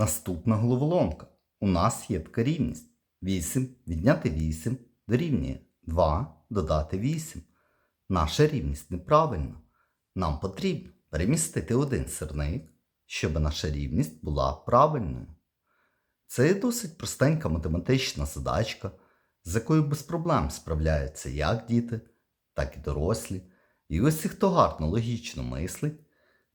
Наступна головоломка. У нас є така рівність. 8 відняти 8 дорівнює 2 додати 8. Наша рівність неправильна. Нам потрібно перемістити один сирник, щоб наша рівність була правильною. Це є досить простенька математична задачка, з якою без проблем справляються як діти, так і дорослі. І усі, хто гарно логічно мислить,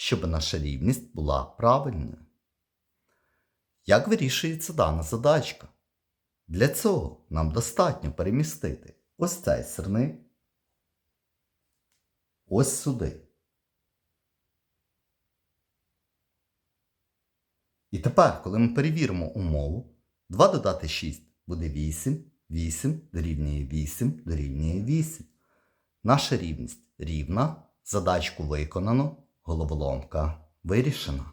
щоб наша рівність була правильною. Як вирішується дана задачка? Для цього нам достатньо перемістити ось цей сирник ось сюди. І тепер, коли ми перевіримо умову, 2 додати 6 буде 8, 8 дорівнює 8 дорівнює 8. Наша рівність рівна, задачку виконано, головоломка вирішена.